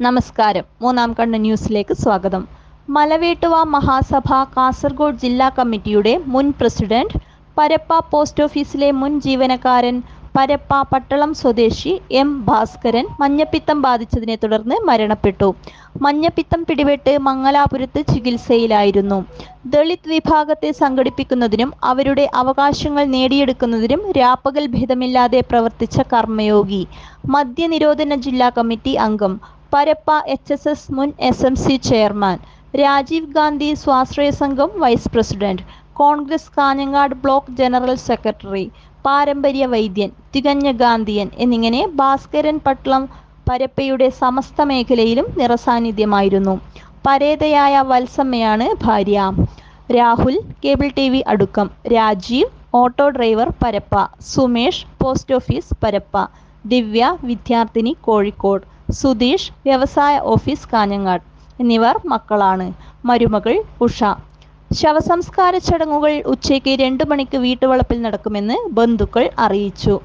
നമസ്കാരം. മൂന്നാം കണ്ണ് ന്യൂസിലേക്ക് സ്വാഗതം. മലവേട്ടുവ മഹാസഭ കാസർഗോഡ് ജില്ലാ കമ്മിറ്റിയുടെ മുൻ പ്രസിഡന്റ് പരപ്പ പോസ്റ്റ് ഓഫീസിലെ മുൻ ജീവനക്കാരൻ പരപ്പ പട്ടളം സ്വദേശി എം ഭാസ്കരൻ മഞ്ഞപ്പിത്തം ബാധിച്ചതിനെ തുടർന്ന് മരണപ്പെട്ടു. മഞ്ഞപ്പിത്തം പിടിപെട്ട് മംഗലാപുരത്ത് ചികിത്സയിലായിരുന്നു. ദളിത് വിഭാഗത്തെ സംഘടിപ്പിക്കുന്നതിനും അവരുടെ അവകാശങ്ങൾ നേടിയെടുക്കുന്നതിനും രാപ്പകൽ ഭേദമില്ലാതെ പ്രവർത്തിച്ച കർമ്മയോഗി. മദ്യനിരോധന ജില്ലാ കമ്മിറ്റി അംഗം. പരപ്പ എച്ച് എസ് എസ് മുൻ S M C chairman. Rajiv Gandhi സ്വാശ്രയ സംഘം vice president. Congress Kanhangad block general secretary. പാരമ്പര്യ വൈദ്യൻ തികഞ്ഞ ഗാന്ധിയൻ എന്നിങ്ങനെ ഭാസ്കരൻ പട്ടളം പരപ്പയുടെ സമസ്ത മേഖലയിലും നിറസാന്നിധ്യമായിരുന്നു. പരേതയായ വത്സമ്മയാണ് ഭാര്യ. Rahul cable T V Adukkam. Rajiv auto driver Parappa. Sumesh post office Parappa. Divya വിദ്യാർത്ഥിനി കോഴിക്കോട്. സുധീഷ് വ്യവസായ ഓഫീസ് കാഞ്ഞങ്ങാട് എന്നിവർ മക്കളാണ്. മരുമകൾ ഉഷ. ശവസംസ്കാര ചടങ്ങുകൾ ഉച്ചയ്ക്ക് രണ്ടു മണിക്ക് വീട്ടുവളപ്പിൽ നടക്കുമെന്ന് ബന്ധുക്കൾ അറിയിച്ചു.